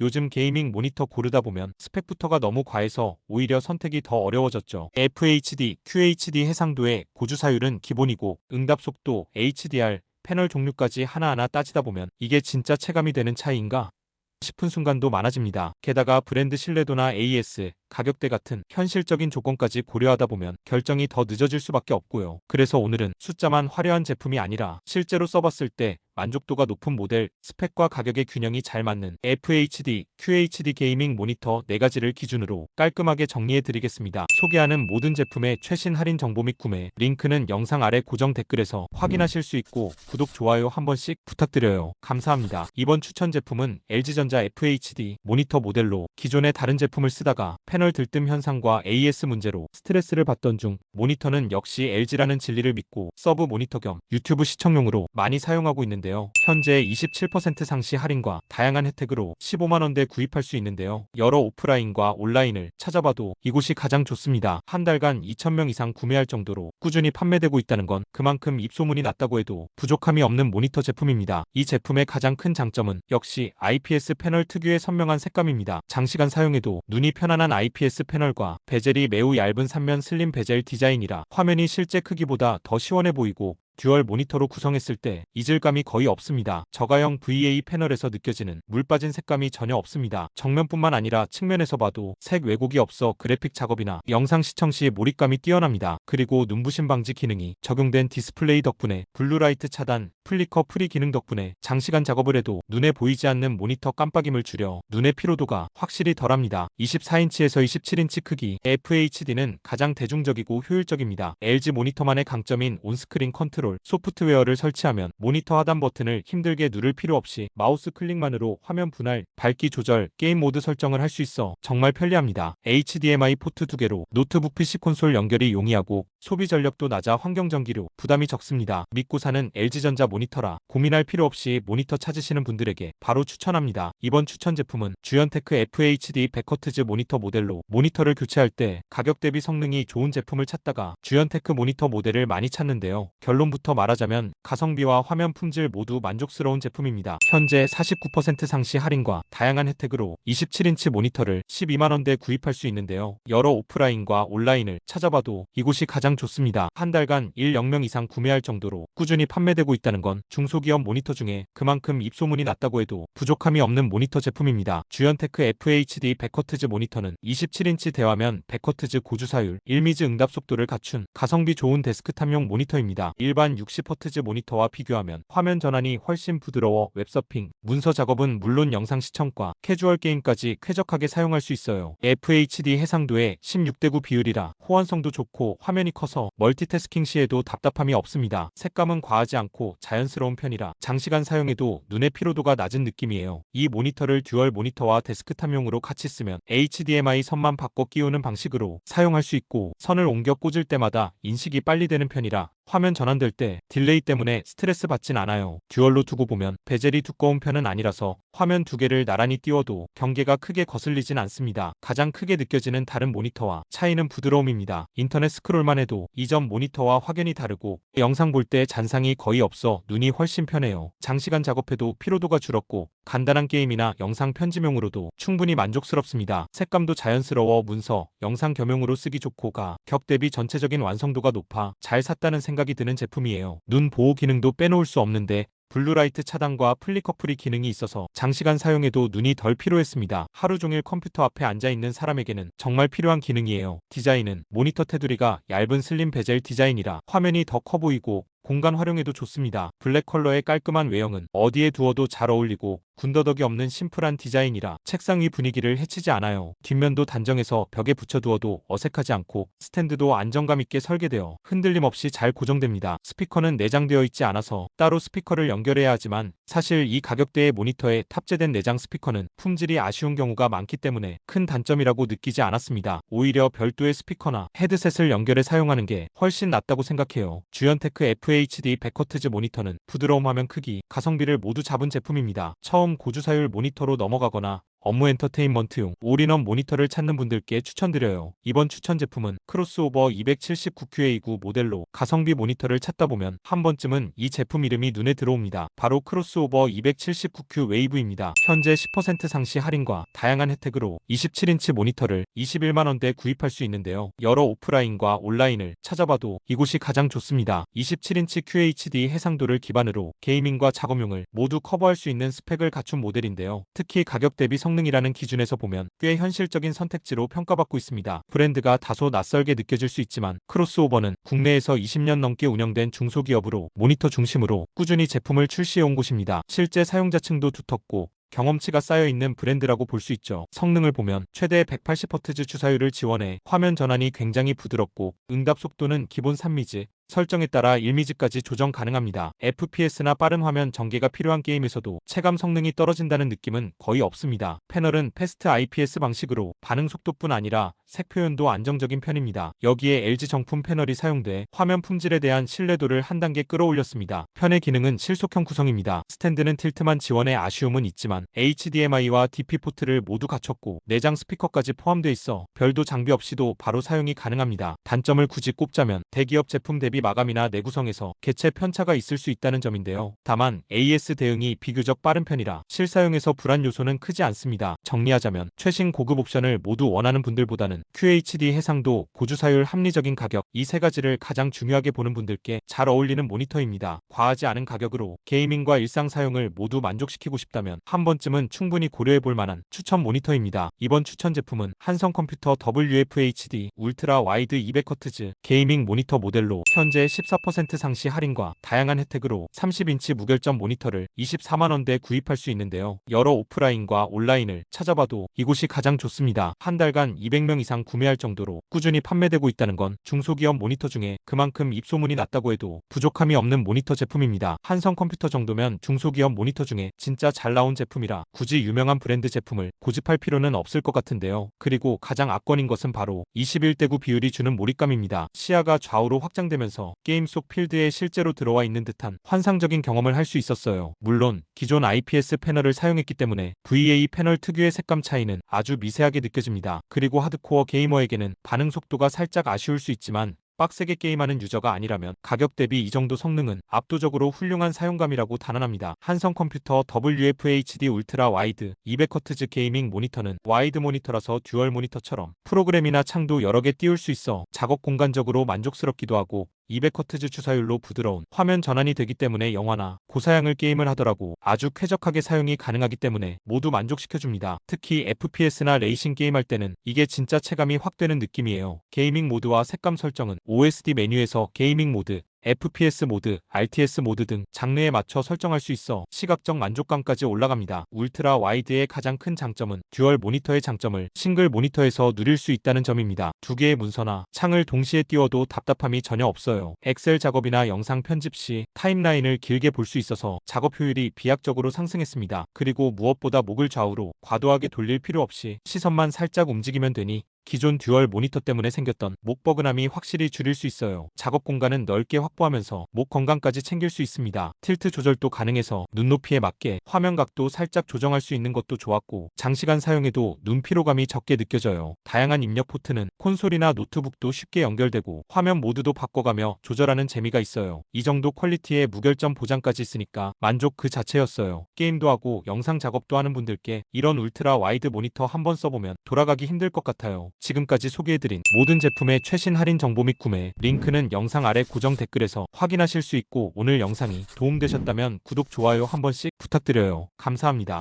요즘 게이밍 모니터 고르다 보면 스펙부터가 너무 과해서 오히려 선택이 더 어려워졌죠. FHD, QHD 해상도의 고주 사율은 기본이고 응답 속도, HDR, 패널 종류까지 하나하나 따지다 보면 이게 진짜 체감이 되는 차이인가 싶은 순간도 많아집니다. 게다가 브랜드 신뢰도나 AS, 가격대 같은 현실적인 조건까지 고려하다 보면 결정이 더 늦어질 수밖에 없고요. 그래서 오늘은 숫자만 화려한 제품이 아니라 실제로 써봤을 때 만족도가 높은 모델, 스펙과 가격의 균형이 잘 맞는 FHD, QHD 게이밍 모니터 4가지를 기준으로 깔끔하게 정리해 드리겠습니다. 소개하는 모든 제품의 최신 할인 정보 및 구매 링크는 영상 아래 고정 댓글에서 확인하실 수 있고 구독, 좋아요 한 번씩 부탁드려요. 감사합니다. 이번 추천 제품은 LG전자 FHD 모니터 모델로 기존의 다른 제품을 쓰다가 패널 들뜸 현상과 AS 문제로 스트레스를 받던 중 모니터는 역시 LG라는 진리를 믿고 서브 모니터 겸 유튜브 시청용으로 많이 사용하고 있는데요. 현재 27% 상시 할인과 다양한 혜택으로 15만원대 구입할 수 있는데요. 여러 오프라인과 온라인을 찾아봐도 이곳이 가장 좋습니다. 한 달간 2,000명 이상 구매할 정도로 꾸준히 판매되고 있다는 건 그만큼 입소문이 났다고 해도 부족함이 없는 모니터 제품입니다. 이 제품의 가장 큰 장점은 역시 IPS 패널 특유의 선명한 색감입니다. 장시간 사용해도 눈이 편안한 IPS 패널과 베젤이 매우 얇은 3면 슬림 베젤 디자인이라 화면이 실제 크기보다 더 시원해 보이고 듀얼 모니터로 구성했을 때 이질감이 거의 없습니다. 저가형 VA 패널에서 느껴지는 물 빠진 색감이 전혀 없습니다. 정면뿐만 아니라 측면에서 봐도 색 왜곡이 없어 그래픽 작업이나 영상 시청 시 몰입감이 뛰어납니다. 그리고 눈부심 방지 기능이 적용된 디스플레이 덕분에 블루라이트 차단, 플리커 프리 기능 덕분에 장시간 작업을 해도 눈에 보이지 않는 모니터 깜빡임을 줄여 눈의 피로도가 확실히 덜합니다. 24인치에서 27인치 크기 FHD는 가장 대중적이고 효율적입니다. LG 모니터만의 강점인 온스크린 컨트롤 소프트웨어를 설치하면 모니터 하단 버튼을 힘들게 누를 필요 없이 마우스 클릭만으로 화면 분할, 밝기 조절, 게임 모드 설정을 할 수 있어 정말 편리합니다. HDMI 포트 두 개로 노트북 PC 콘솔 연결이 용이하고 소비 전력도 낮아 환경 전기료 부담이 적습니다. 믿고 사는 LG전자 모니터 라 고민할 필요 없이 모니터 찾으시는 분들에게 바로 추천합니다. 이번 추천 제품은 주연테크 FHD 100Hz 모니터 모델로 모니터를 교체할 때 가격 대비 성능이 좋은 제품을 찾다가 주연테크 모니터 모델을 많이 찾는데요. 결론부터 말하자면 가성비와 화면 품질 모두 만족스러운 제품입니다. 현재 49% 상시 할인과 다양한 혜택으로 27인치 모니터를 12만원대 구입할 수 있는데요. 여러 오프라인과 온라인을 찾아봐도 이곳이 가장 좋습니다. 한 달간 1 0명 이상 구매할 정도로 꾸준히 판매되고 있다는 건 중소기업 모니터 중에 그만큼 입소문이 났다고 해도 부족함이 없는 모니터 제품입니다. 주연테크 FHD 100Hz 모니터는 27인치 대화면 100Hz 고주사율, 1미즈 응답 속도를 갖춘 가성비 좋은 데스크탑용 모니터입니다. 일반 60Hz 모니터와 비교하면 화면 전환이 훨씬 부드러워 웹서핑, 문서 작업은 물론 영상 시청과 캐주얼 게임까지 쾌적하게 사용할 수 있어요. FHD 해상도의 16대9 비율이라 호환성도 좋고 화면이 커서 멀티태스킹 시에도 답답함이 없습니다. 색감은 과하지 않고 자연스러운 편이라 장시간 사용해도 눈의 피로도가 낮은 느낌이에요. 이 모니터를 듀얼 모니터와 데스크탑용으로 같이 쓰면 HDMI 선만 바꿔 끼우는 방식으로 사용할 수 있고 선을 옮겨 꽂을 때마다 인식이 빨리 되는 편이라 화면 전환될 때 딜레이 때문에 스트레스 받진 않아요. 듀얼로 두고 보면 베젤이 두꺼운 편은 아니라서 화면 두 개를 나란히 띄워도 경계가 크게 거슬리진 않습니다. 가장 크게 느껴지는 다른 모니터와 차이는 부드러움입니다. 인터넷 스크롤만 해도 이전 모니터와 확연히 다르고 영상 볼 때 잔상이 거의 없어 눈이 훨씬 편해요. 장시간 작업해도 피로도가 줄었고 간단한 게임이나 영상 편집용으로도 충분히 만족스럽습니다. 색감도 자연스러워 문서, 영상 겸용으로 쓰기 좋고가 격 대비 전체적인 완성도가 높아 잘 샀다는 생각이 드는 제품이에요. 눈 보호 기능도 빼놓을 수 없는데 블루라이트 차단과 플리커프리 기능이 있어서 장시간 사용해도 눈이 덜 피로했습니다. 하루 종일 컴퓨터 앞에 앉아있는 사람에게는 정말 필요한 기능이에요. 디자인은 모니터 테두리가 얇은 슬림 베젤 디자인이라 화면이 더 커 보이고 공간 활용에도 좋습니다. 블랙 컬러의 깔끔한 외형은 어디에 두어도 잘 어울리고 군더더기 없는 심플한 디자인이라 책상 위 분위기를 해치지 않아요. 뒷면도 단정해서 벽에 붙여두어도 어색하지 않고 스탠드도 안정감 있게 설계되어 흔들림 없이 잘 고정됩니다. 스피커는 내장되어 있지 않아서 따로 스피커를 연결해야 하지만 사실 이 가격대의 모니터에 탑재된 내장 스피커는 품질이 아쉬운 경우가 많기 때문에 큰 단점이라고 느끼지 않았습니다. 오히려 별도의 스피커나 헤드셋을 연결해 사용하는 게 훨씬 낫다고 생각해요. 주연테크 FHD 100Hz 모니터는 부드러운 화면 크기, 가성비를 모두 잡은 제품입니다. 처음 고주사율 모니터로 넘어가거나 업무 엔터테인먼트용 올인원 모니터를 찾는 분들께 추천드려요. 이번 추천 제품은 크로스오버 279QA9 모델로 가성비 모니터를 찾다 보면 한 번쯤은 이 제품 이름이 눈에 들어옵니다. 바로 크로스오버 279Q 웨이브입니다. 현재 10% 상시 할인과 다양한 혜택으로 27인치 모니터를 21만원대 구입할 수 있는데요. 여러 오프라인과 온라인을 찾아봐도 이곳이 가장 좋습니다. 27인치 QHD 해상도를 기반으로 게이밍과 작업용을 모두 커버할 수 있는 스펙을 갖춘 모델인데요. 특히 가격 대비 성 능이라는 기준에서 보면 꽤 현실적인 선택지로 평가받고 있습니다. 브랜드가 다소 낯설게 느껴질 수 있지만 크로스오버는 국내에서 20년 넘게 운영된 중소기업으로 모니터 중심으로 꾸준히 제품을 출시해온 곳입니다. 실제 사용자층도 두텁고 경험치가 쌓여 있는 브랜드라고 볼 수 있죠. 성능을 보면 최대 180Hz 주사율을 지원해 화면 전환이 굉장히 부드럽고 응답 속도는 기본 3미즈, 설정에 따라 1미즈까지 조정 가능합니다. FPS나 빠른 화면 전개가 필요한 게임에서도 체감 성능이 떨어진다는 느낌은 거의 없습니다. 패널은 패스트 IPS 방식으로 반응 속도뿐 아니라 색 표현도 안정적인 편입니다. 여기에 LG 정품 패널이 사용돼 화면 품질에 대한 신뢰도를 한 단계 끌어올렸습니다. 편의 기능은 실속형 구성입니다. 스탠드는 틸트만 지원해 아쉬움은 있지만 HDMI와 DP 포트를 모두 갖췄고 내장 스피커까지 포함돼 있어 별도 장비 없이도 바로 사용이 가능합니다. 단점을 굳이 꼽자면 대기업 제품 대비 마감이나 내구성에서 개체 편차가 있을 수 있다는 점인데요. 다만 AS 대응이 비교적 빠른 편이라 실사용에서 불안 요소는 크지 않습니다. 정리하자면 최신 고급 옵션을 모두 원하는 분들보다는 QHD 해상도, 고주사율 합리적인 가격 이 세 가지를 가장 중요하게 보는 분들께 잘 어울리는 모니터입니다. 과하지 않은 가격으로 게이밍과 일상 사용을 모두 만족시키고 싶다면 한 번쯤은 충분히 고려해 볼 만한 추천 모니터입니다. 이번 추천 제품은 한성 컴퓨터 WFHD 울트라 와이드 200Hz 게이밍 모니터 모델로 현 재14% 상시 할인과 다양한 혜택으로 30인치 무결점 모니터를 24만원대에 구입할 수 있는데요. 여러 오프라인과 온라인을 찾아봐도 이곳이 가장 좋습니다. 한 달간 200명 이상 구매할 정도로 꾸준히 판매되고 있다는 건 중소기업 모니터 중에 그만큼 입소문이 났다고 해도 부족함이 없는 모니터 제품입니다. 한성 컴퓨터 정도면 중소기업 모니터 중에 진짜 잘 나온 제품이라 굳이 유명한 브랜드 제품을 고집할 필요는 없을 것 같은데요. 그리고 가장 압권인 것은 바로 21대 9 비율이 주는 몰입감입니다. 시야가 좌우로 확장되면서 게임 속 필드에 실제로 들어와 있는 듯한 환상적인 경험을 할 수 있었어요. 물론 기존 IPS 패널을 사용했기 때문에 VA 패널 특유의 색감 차이는 아주 미세하게 느껴집니다. 그리고 하드코어 게이머에게는 반응 속도가 살짝 아쉬울 수 있지만 빡세게 게임하는 유저가 아니라면 가격 대비 이 정도 성능은 압도적으로 훌륭한 사용감이라고 단언합니다. 한성 컴퓨터 WFHD 울트라 와이드 200Hz 게이밍 모니터는 와이드 모니터라서 듀얼 모니터처럼 프로그램이나 창도 여러 개 띄울 수 있어 작업 공간적으로 만족스럽기도 하고 200Hz 추사율로 부드러운 화면 전환이 되기 때문에 영화나 고사양을 게임을 하더라고 아주 쾌적하게 사용이 가능하기 때문에 모두 만족시켜줍니다. 특히 FPS나 레이싱 게임할 때는 이게 진짜 체감이 확 되는 느낌이에요. 게이밍 모드와 색감 설정은 OSD 메뉴에서 게이밍 모드, FPS 모드, RTS 모드 등 장르에 맞춰 설정할 수 있어 시각적 만족감까지 올라갑니다. 울트라 와이드의 가장 큰 장점은 듀얼 모니터의 장점을 싱글 모니터에서 누릴 수 있다는 점입니다. 두 개의 문서나 창을 동시에 띄워도 답답함이 전혀 없어요. 엑셀 작업이나 영상 편집 시 타임라인을 길게 볼 수 있어서 작업 효율이 비약적으로 상승했습니다. 그리고 무엇보다 목을 좌우로 과도하게 돌릴 필요 없이 시선만 살짝 움직이면 되니 기존 듀얼 모니터 때문에 생겼던 목 버근함이 확실히 줄일 수 있어요. 작업 공간은 넓게 확보하면서 목 건강까지 챙길 수 있습니다. 틸트 조절도 가능해서 눈높이에 맞게 화면 각도 살짝 조정할 수 있는 것도 좋았고 장시간 사용해도 눈 피로감이 적게 느껴져요. 다양한 입력 포트는 콘솔이나 노트북도 쉽게 연결되고 화면 모드도 바꿔가며 조절하는 재미가 있어요. 이 정도 퀄리티의 무결점 보장까지 있으니까 만족 그 자체였어요. 게임도 하고 영상 작업도 하는 분들께 이런 울트라 와이드 모니터 한번 써보면 돌아가기 힘들 것 같아요. 지금까지 소개해드린 모든 제품의 최신 할인 정보 및 구매 링크는 영상 아래 고정 댓글에서 확인하실 수 있고 오늘 영상이 도움되셨다면 구독, 좋아요 한 번씩 부탁드려요. 감사합니다.